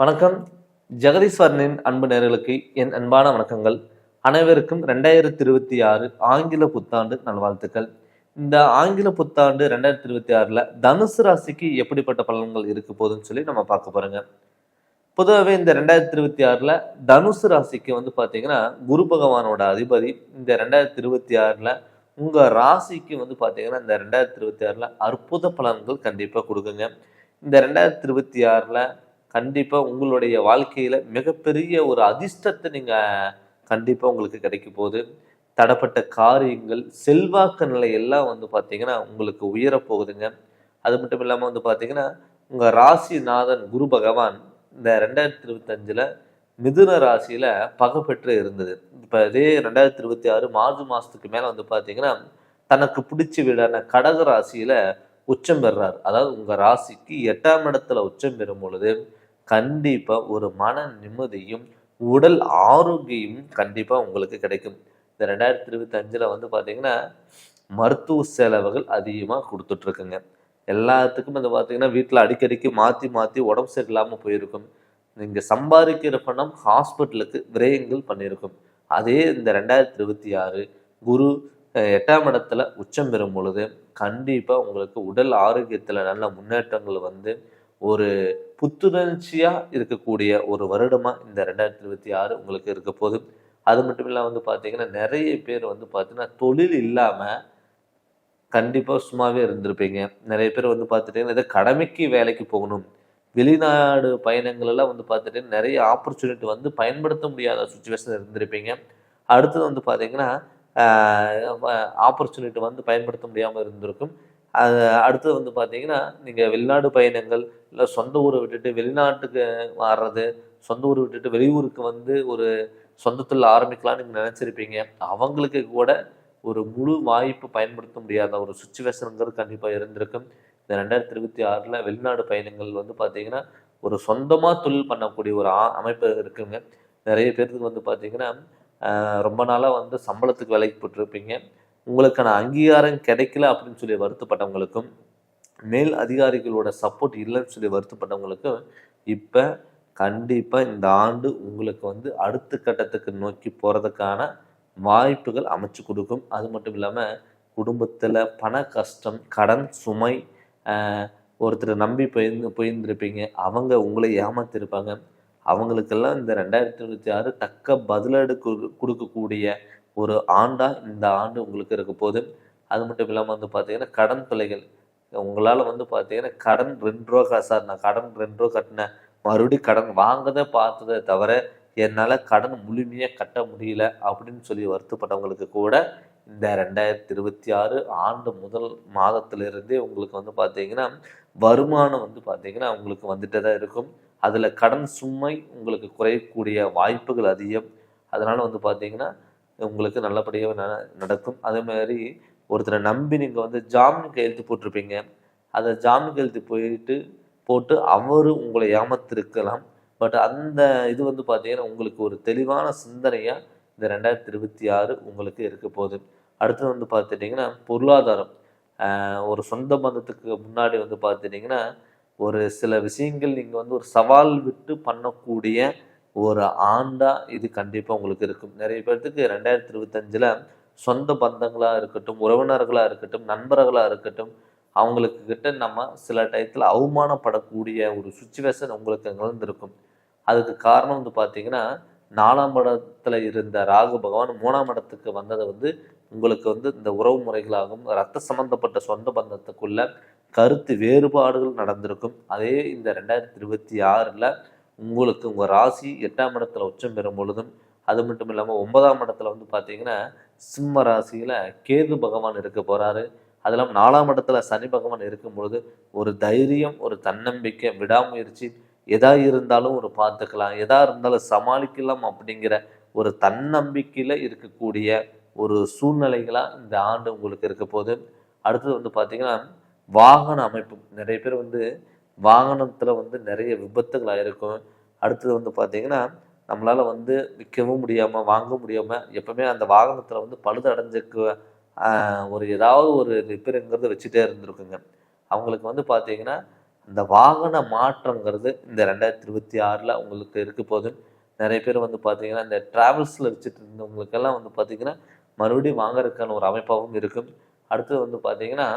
வணக்கம். ஜெகதீஸ்வரனின் அன்பு நேர்களுக்கு என் அன்பான வணக்கங்கள். அனைவருக்கும் ரெண்டாயிரத்தி இருபத்தி ஆறு ஆங்கில புத்தாண்டு நல்வாழ்த்துக்கள். இந்த ஆங்கில புத்தாண்டு ரெண்டாயிரத்தி இருபத்தி ஆறில் தனுசு ராசிக்கு எப்படிப்பட்ட பலன்கள் இருக்க போகுதுன்னு சொல்லி நம்ம பார்க்க போறோங்க. பொதுவாகவே இந்த ரெண்டாயிரத்தி இருபத்தி ஆறில் தனுசு ராசிக்கு வந்து பார்த்தீங்கன்னா குரு பகவானோட அதிபதி இந்த ரெண்டாயிரத்தி இருபத்தி ஆறில் உங்கள் ராசிக்கு வந்து பார்த்தீங்கன்னா இந்த ரெண்டாயிரத்தி இருபத்தி ஆறில் அற்புத பலன்கள் கண்டிப்பாக கொடுக்குங்க. இந்த ரெண்டாயிரத்தி இருபத்தி ஆறில் கண்டிப்பாக உங்களுடைய வாழ்க்கையில் மிகப்பெரிய ஒரு அதிர்ஷ்டத்தை நீங்கள் கண்டிப்பாக உங்களுக்கு கிடைக்க போகுது. தடப்பட்ட காரியங்கள் செல்வாக்கு நிலை எல்லாம் வந்து பார்த்தீங்கன்னா உங்களுக்கு உயரப்போகுதுங்க அது மட்டும் இல்லாமல் வந்து பார்த்திங்கன்னா உங்கள் ராசிநாதன் குரு பகவான் இந்த ரெண்டாயிரத்தி இருபத்தஞ்சில் மிதுன ராசியில் பகை பெற்று இருந்தது. இப்போ இதே ரெண்டாயிரத்தி இருபத்தி ஆறு மார்ச் மாதத்துக்கு மேலே வந்து பார்த்தீங்கன்னா தனக்கு பிடிச்ச வீடான கடக ராசியில் உச்சம் பெறுறார் அதாவது உங்கள் ராசிக்கு எட்டாம் இடத்துல உச்சம் பெறும் பொழுது கண்டிப்பாக ஒரு மன நிம்மதியும் உடல் ஆரோக்கியமும் கண்டிப்பாக உங்களுக்கு கிடைக்கும். இந்த ரெண்டாயிரத்தி இருபத்தி வந்து பார்த்திங்கன்னா மருத்துவ செலவுகள் அதிகமாக கொடுத்துட்ருக்குங்க. எல்லாத்துக்கும் வந்து பார்த்திங்கன்னா வீட்டில் அடிக்கடிக்கு மாற்றி மாற்றி உடம்பு சரியில்லாமல் போயிருக்கும். நீங்கள் சம்பாதிக்கிற பணம் ஹாஸ்பிட்டலுக்கு விரயங்கள் பண்ணியிருக்கும். அதே இந்த ரெண்டாயிரத்தி இருபத்தி ஆறு குரு எட்டாம் இடத்துல உச்சம் பெறும் பொழுது கண்டிப்பாக உங்களுக்கு உடல் ஆரோக்கியத்தில் நல்ல முன்னேற்றங்கள் வந்து ஒரு புத்துணர்ச்சியாக இருக்கக்கூடிய ஒரு வருடமாக இந்த ரெண்டாயிரத்தி இருபத்தி ஆறு உங்களுக்கு இருக்க போது அது மட்டும் இல்லாமல் வந்து பார்த்தீங்கன்னா நிறைய பேர் வந்து பார்த்தீங்கன்னா தொழில் இல்லாமல் கண்டிப்பாக சும்மாவே இருந்திருப்பீங்க. நிறைய பேர் வந்து பார்த்துட்டீங்கன்னா இதை கடமைக்கு வேலைக்கு போகணும். வெளிநாடு பயணங்களெல்லாம் வந்து பார்த்துட்டு நிறைய ஆப்பர்ச்சுனிட்டி வந்து பயன்படுத்த முடியாத சுச்சுவேஷன் இருந்திருப்பீங்க. அடுத்தது வந்து பார்த்தீங்கன்னா ஆப்பர்ச்சுனிட்டி வந்து பயன்படுத்த முடியாமல் இருந்திருக்கும். அது அடுத்தது வந்து பார்த்தீங்கன்னா நீங்கள் வெளிநாடு பயணங்கள் இல்லை சொந்த ஊரை விட்டுட்டு வெளிநாட்டுக்கு வர்றது சொந்த ஊரை விட்டுட்டு வெளியூருக்கு வந்து ஒரு சொந்தத்தில் ஆரம்பிக்கலாம்னு நீங்கள் நினச்சிருப்பீங்க. அவங்களுக்கு கூட ஒரு முழு வாய்ப்பு பயன்படுத்த முடியாத ஒரு சுச்சுவேஷனுங்கிறது கண்டிப்பாக இருந்திருக்கும். இந்த ரெண்டாயிரத்தி இருபத்தி ஆறில் வெளிநாடு பயணங்கள் வந்து பார்த்தீங்கன்னா ஒரு சொந்தமாக தொழில் பண்ணக்கூடிய ஒரு அமைப்பு இருக்குங்க. நிறைய பேர்த்துக்கு வந்து பார்த்தீங்கன்னா ரொம்ப நாளாக வந்து சம்பளத்துக்கு வேலைக்கு போட்டிருப்பீங்க உங்களுக்கான அங்கீகாரம் கிடைக்கல அப்படின்னு சொல்லி வருத்தப்பட்டவங்களுக்கும் மேல் அதிகாரிகளோட சப்போர்ட் இல்லைன்னு சொல்லி வருத்தப்பட்டவங்களுக்கும் இப்போ கண்டிப்பாக இந்த ஆண்டு உங்களுக்கு வந்து அடுத்த கட்டத்துக்கு நோக்கி போகிறதுக்கான வாய்ப்புகள் அமைச்சு கொடுக்கும். அது மட்டும் இல்லாமல் குடும்பத்தில் பண கஷ்டம் கடன் சுமை ஒருத்தரை ஒருத்தர் நம்பி போயிருந்து போயிருந்திருப்பீங்க. அவங்க உங்களை ஏமாத்திருப்பாங்க. அவங்களுக்கெல்லாம் இந்த ரெண்டாயிரத்தி இருபத்தி ஆறு தக்க பதிலடு கொடு- கொடுக்கக்கூடிய ஒரு ஆண்டாக இந்த ஆண்டு உங்களுக்கு இருக்க போது அது மட்டும் இல்லாமல் வந்து பார்த்தீங்கன்னா கடன் தொலைகள் உங்களால் வந்து பார்த்தீங்கன்னா கடன் ரெண்டு ரூபா சார் நான் கடன் ரெண்டு ரூபா கட்டினேன் மறுபடியும் கடன் வாங்கதே பார்த்ததே தவிர என்னால் கடன் முழுமையாக கட்ட முடியல அப்படின்னு சொல்லி வருத்தப்பட்டவங்களுக்கு கூட இந்த ரெண்டாயிரத்தி இருபத்தி ஆறு ஆண்டு முதல் மாதத்திலிருந்தே உங்களுக்கு வந்து பார்த்தீங்கன்னா வருமானம் வந்து பார்த்தீங்கன்னா உங்களுக்கு வந்துட்டே தான் இருக்கும். அதில் கடன் சுமை உங்களுக்கு குறையக்கூடிய வாய்ப்புகள் அதிகம். அதனால் வந்து பார்த்தீங்கன்னா உங்களுக்கு நல்லபடியாக ந- நடக்கும். அதே மாதிரி ஒருத்தரை நம்பி நீங்கள் வந்து ஜாமீன் கையெழுத்து போட்டிருப்பீங்க. அதை ஜாமீன் கையெழுத்து போயிட்டு போட்டு அவர் உங்களை ஏமாத்திருக்கலாம். பட் அந்த இது வந்து பார்த்தீங்கன்னா உங்களுக்கு ஒரு தெளிவான சிந்தனையாக இந்த ரெண்டாயிரத்தி இருபத்தி ஆறு உங்களுக்கு இருக்க போகுது. அடுத்தது வந்து பார்த்துட்டிங்கன்னா பொருளாதாரம். ஒரு சொந்த பந்தத்துக்கு முன்னாடி வந்து பார்த்துட்டிங்கன்னா ஒரு சில விஷயங்கள் நீங்கள் வந்து ஒரு சவால் விட்டு பண்ணக்கூடிய ஒரு ஆண்டாக இது கண்டிப்பாக உங்களுக்கு இருக்கும். நிறைய பேர்த்துக்கு ரெண்டாயிரத்தி இருபத்தஞ்சில் சொந்த பந்தங்களாக இருக்கட்டும் உறவினர்களாக இருக்கட்டும் நண்பர்களாக இருக்கட்டும் அவங்களுக்கு கிட்ட நம்ம சில டயத்தில் அவமானப்படக்கூடிய ஒரு சுச்சுவேஷன் உங்களுக்கு நிகழ்ந்திருக்கும் அதுக்கு காரணம் வந்து பார்த்தீங்கன்னா நாலாம் இடத்துல இருந்த ராகு பகவான் மூணாம் இடத்துக்கு வந்ததை வந்து உங்களுக்கு வந்து இந்த உறவு முறைகளாகவும் ரத்த சம்பந்தப்பட்ட சொந்த பந்தத்துக்குள்ள கருத்து வேறுபாடுகள் நடந்திருக்கும். அதே இந்த ரெண்டாயிரத்தி இருபத்தி ஆறில் உங்களுக்கு உங்கள் ராசி எட்டாம் இடத்துல உச்சம் பெறும் பொழுதும் அது மட்டும் இல்லாமல் ஒன்பதாம் இடத்துல வந்து பார்த்தீங்கன்னா சிம்ம ராசியில் கேது பகவான் இருக்க போகிறாரு அது இல்லாமல் நாலாம் இடத்துல சனி பகவான் இருக்கும் பொழுது ஒரு தைரியம் ஒரு தன்னம்பிக்கை விடாமுயற்சி எதா இருந்தாலும் ஒரு பார்த்துக்கலாம். எதா இருந்தாலும் சமாளிக்கலாம் அப்படிங்கிற ஒரு தன்னம்பிக்கையில் இருக்கக்கூடிய ஒரு சூழ்நிலைகளாக இந்த ஆண்டு உங்களுக்கு இருக்க போது அடுத்தது வந்து பார்த்திங்கன்னா வாகன அமைப்பு. நிறைய பேர் வந்து வாகனத்தில் வந்து நிறைய விபத்துகள் ஆயிருக்கும். அடுத்தது வந்து பார்த்தீங்கன்னா நம்மளால் வந்து விற்கவும் முடியாமல் வாங்க முடியாமல் எப்பவுமே அந்த வாகனத்தில் வந்து பழுது அடைஞ்சிக்க ஒரு ஏதாவது ஒரு ரிப்பேருங்கிறது வச்சுட்டே இருந்திருக்குங்க. அவங்களுக்கு வந்து பார்த்தீங்கன்னா இந்த வாகன மாற்றங்கிறது இந்த ரெண்டாயிரத்தி இருபத்தி ஆறில் உங்களுக்கு இருக்க போது நிறைய பேர் வந்து பார்த்தீங்கன்னா இந்த ட்ராவல்ஸில் வச்சுட்டு இருந்தவங்களுக்கெல்லாம் வந்து பார்த்தீங்கன்னா மறுபடியும் வாங்கறதுக்கான ஒரு அமைப்பாகவும் இருக்கும். அடுத்தது வந்து பார்த்தீங்கன்னா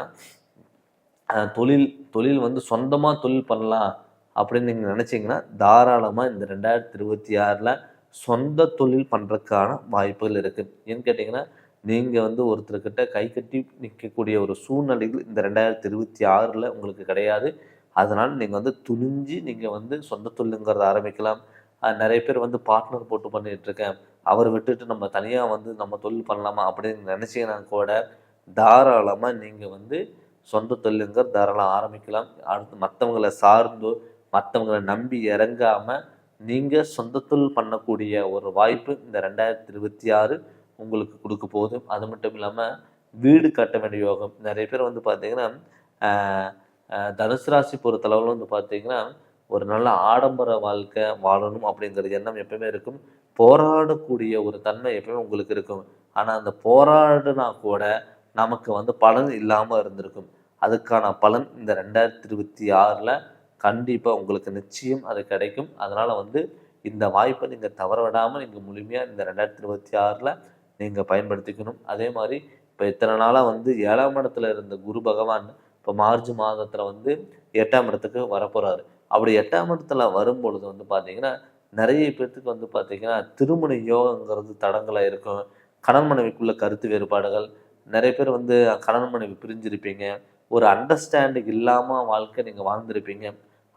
தொழில் தொழில் வந்து சொந்தமாக தொழில் பண்ணலாம் அப்படின்னு நீங்கள் நினச்சிங்கன்னா தாராளமாக இந்த ரெண்டாயிரத்தி இருபத்தி ஆறில் சொந்த தொழில் பண்ணுறதுக்கான வாய்ப்புகள் இருக்குது ஏன்னு கேட்டிங்கன்னா நீங்கள் வந்து ஒருத்தர்கிட்ட கை கட்டி நிற்கக்கூடிய ஒரு சூழ்நிலைகள் இந்த ரெண்டாயிரத்தி இருபத்தி ஆறில் உங்களுக்கு கிடையாது. அதனால் நீங்கள் வந்து துணிஞ்சு நீங்கள் வந்து சொந்த தொழிலுங்கிறத ஆரம்பிக்கலாம். நிறைய பேர் வந்து பார்ட்னர் போட்டு பண்ணிகிட்ருக்கேன் அவர் விட்டுட்டு நம்ம தனியாக வந்து நம்ம தொழில் பண்ணலாமா அப்படின்னு நினச்சிங்கன்னா கூட தாராளமாக நீங்கள் வந்து சொந்த தொழிலுங்க தாராளம் ஆரம்பிக்கலாம். அடுத்து மற்றவங்களை சார்ந்தோ மற்றவங்களை நம்பி இறங்காமல் நீங்கள் சொந்த தொழில் பண்ணக்கூடிய ஒரு வாய்ப்பு இந்த ரெண்டாயிரத்தி இருபத்தி ஆறு உங்களுக்கு கொடுக்க போகுது. அது மட்டும் இல்லாமல் வீடு கட்ட வேண்டிய யோகம். நிறைய பேர் வந்து பார்த்தீங்கன்னா தனுசு ராசி பொறுத்தளவில் வந்து பார்த்தீங்கன்னா ஒரு நல்ல ஆடம்பர வாழ்க்கை வாழணும் அப்படிங்கிறது எண்ணம் எப்பவுமே இருக்கும். போராடக்கூடிய ஒரு தன்மை எப்பவுமே உங்களுக்கு இருக்கும். ஆனால் அந்த போராடினா கூட நமக்கு வந்து பலன் இல்லாமல் இருந்திருக்கும். அதுக்கான பலன் இந்த ரெண்டாயிரத்தி இருபத்தி ஆறில் கண்டிப்பாக உங்களுக்கு நிச்சயம் அது கிடைக்கும். அதனால் வந்து இந்த வாய்ப்பை நீங்கள் தவற விடாமல் நீங்கள் முழுமையாக இந்த ரெண்டாயிரத்தி இருபத்தி ஆறில் நீங்கள் பயன்படுத்திக்கணும். அதே மாதிரி இப்போ இத்தனை நாளாக வந்து ஏழாம் இடத்துல இருந்த குரு பகவான் இப்போ மார்ச் மாதத்தில் வந்து எட்டாம் இடத்துக்கு வரப்போகிறாரு அப்படி எட்டாம் இடத்துல வரும்பொழுது வந்து பார்த்தீங்கன்னா நிறைய பேர்த்துக்கு வந்து பார்த்தீங்கன்னா திருமண யோகங்கிறது தடங்களாக இருக்கும். கணவன் மனைவிக்குள்ள கருத்து வேறுபாடுகள். நிறைய பேர் வந்து கணவன் மனைவி பிரிஞ்சிருப்பீங்க. ஒரு அண்டர்ஸ்டாண்டிங் இல்லாமல் வாழ்க்கை நீங்கள் வாழ்ந்திருப்பீங்க.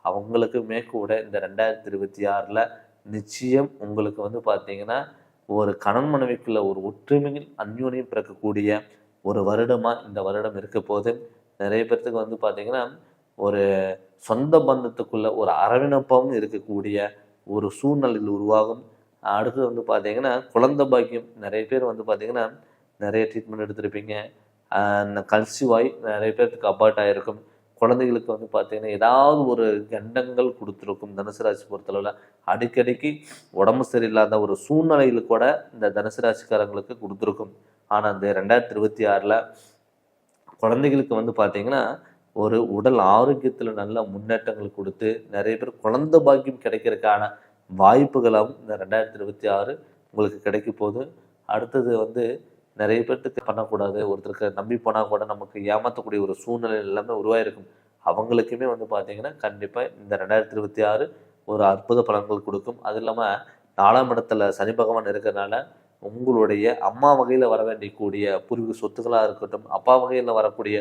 அவங்களுக்குமே கூட இந்த ரெண்டாயிரத்தி இருபத்தி ஆறில் நிச்சயம் உங்களுக்கு வந்து பார்த்தீங்கன்னா ஒரு கணவன் மனைவிக்குள்ள ஒரு ஒற்றுமையில் அந்யோனியம் பிறக்கக்கூடிய ஒரு வருடமாக இந்த வருடம் இருக்க போது நிறைய பேர்த்துக்கு வந்து பார்த்தீங்கன்னா ஒரு சொந்த பந்தத்துக்குள்ள ஒரு அரவிணப்பமும் இருக்கக்கூடிய ஒரு சூழ்நிலையில் உருவாகும். அடுத்து வந்து பார்த்தீங்கன்னா குழந்தை பாக்கியம் நிறைய பேர் வந்து பார்த்தீங்கன்னா நிறைய ட்ரீட்மெண்ட் எடுத்திருப்பீங்க. கன்சிவாய் நிறைய பேர்த்துக்கு அபார்ட் ஆகிருக்கும் குழந்தைகளுக்கு வந்து பார்த்தீங்கன்னா ஏதாவது ஒரு கண்டங்கள் கொடுத்துருக்கும் தனுசு ராசி பொறுத்தளவில். அடிக்கடிக்கு உடம்பு சரியில்லாத ஒரு சூழ்நிலையில் கூட இந்த தனுசு ராசிக்காரங்களுக்கு கொடுத்துருக்கும். ஆனால் இந்த ரெண்டாயிரத்தி இருபத்தி ஆறில் குழந்தைகளுக்கு வந்து பார்த்தீங்கன்னா ஒரு உடல் ஆரோக்கியத்தில் நல்ல முன்னேற்றங்கள் கொடுத்து நிறைய பேர் குழந்தை பாக்கியம் கிடைக்கிறதுக்கான வாய்ப்புகளும் இந்த ரெண்டாயிரத்தி இருபத்தி ஆறு உங்களுக்கு கிடைக்க போகுது. அடுத்தது வந்து நிறைய பேர்த்துக்கு பண்ணக்கூடாது. ஒருத்தருக்கு நம்பி போனால் கூட நமக்கு ஏமாற்றக்கூடிய ஒரு சூழ்நிலை எல்லாமே உருவாயிருக்கும். அவங்களுக்குமே வந்து பார்த்தீங்கன்னா கண்டிப்பாக இந்த ரெண்டாயிரத்தி இருபத்தி ஆறு ஒரு அற்புத பலன்கள் கொடுக்கும். அது இல்லாமல் நாலாம் இடத்துல சனி பகவான் இருக்கிறனால உங்களுடைய அம்மா வகையில் வர வேண்டியக்கூடிய பூர்வீக சொத்துக்களாக இருக்கட்டும் அப்பா வகையில் வரக்கூடிய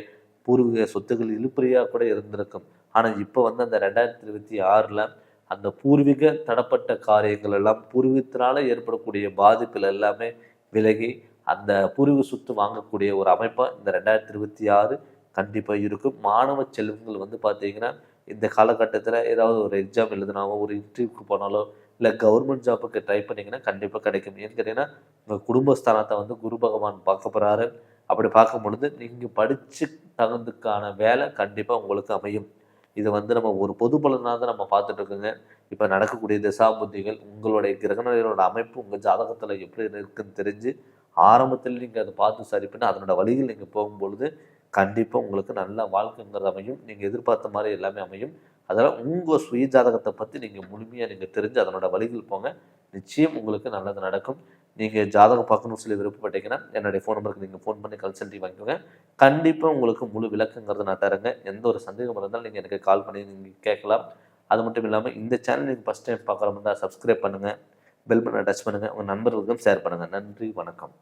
பூர்வீக சொத்துக்கள் இழுப்பறியாக கூட இருந்திருக்கும். ஆனால் இப்போ வந்து அந்த ரெண்டாயிரத்தி இருபத்தி ஆறில் அந்த பூர்வீக தடப்பட்ட காரியங்கள் எல்லாம் பூர்வீகத்தினால ஏற்படக்கூடிய பாதிப்புகள் எல்லாமே விலகி அந்த பூர்வீக சொத்து வாங்கக்கூடிய ஒரு அமைப்பாக இந்த ரெண்டாயிரத்தி இருபத்தி ஆறு கண்டிப்பாக இருக்கும். மாணவ செல்வங்கள் வந்து பார்த்தீங்கன்னா இந்த காலகட்டத்தில் ஏதாவது ஒரு எக்ஸாம் எழுதினாவோ ஒரு இன்டர்வியூக்கு போனாலோ இல்லை கவர்மெண்ட் ஜாப்புக்கு ட்ரை பண்ணிங்கன்னா கண்டிப்பாக கிடைக்கும். ஏன்னு கேட்டிங்கன்னா உங்கள் குடும்பஸ்தானத்தை வந்து குரு பகவான் பார்க்க போகிறாரு அப்படி பார்க்கும் பொழுது நீங்கள் படித்து தகுந்துக்கான வேலை கண்டிப்பாக உங்களுக்கு அமையும். இது வந்து நம்ம ஒரு பொது பலனாக தான் நம்ம பார்த்துட்ருக்கோங்க இப்போ நடக்கக்கூடிய திசாபுத்திகள் உங்களுடைய கிரகணங்களோட அமைப்பு உங்கள் ஜாதகத்தில் எப்படி இருக்குன்னு தெரிஞ்சு ஆரம்பத்தில் நீங்கள் அதை பார்த்து சரி பண்ணி அதனோட வழியில் நீங்கள் போகும்பொழுது கண்டிப்பாக உங்களுக்கு நல்ல வாழ்க்கைங்கிறது அமையும். நீங்கள் எதிர்பார்த்த மாதிரி எல்லாமே அமையும். அதனால் உங்கள் சுய ஜாதகத்தை பற்றி நீங்கள் முழுமையாக நீங்கள் தெரிஞ்சு அதனோட வழிகள் போங்க. நிச்சயம் உங்களுக்கு நல்லது நடக்கும். நீங்கள் ஜாதகம் பார்க்கணும்னு சொல்லி விருப்பப்பட்டீங்கன்னா என்னுடைய ஃபோன் நம்பருக்கு நீங்கள் ஃபோன் பண்ணி கன்சல்ட்டி வாங்கிக்கோங்க. கண்டிப்பாக உங்களுக்கு முழு விளக்குங்கிறது நான் தரேங்க. எந்த ஒரு சந்தேகம் இருந்தாலும் நீங்கள் எனக்கு கால் பண்ணி நீங்கள் கேட்கலாம். அது மட்டும் இல்லாமல் இந்த சேனல் நீங்கள் ஃபஸ்ட் டைம் பார்க்குற மாதிரி சப்ஸ்கிரைப் பண்ணுங்கள் பெல் பட்டனை டச் பண்ணுங்கள் உங்கள் நண்பர்களுக்கும் ஷேர் பண்ணுங்கள் நன்றி வணக்கம்.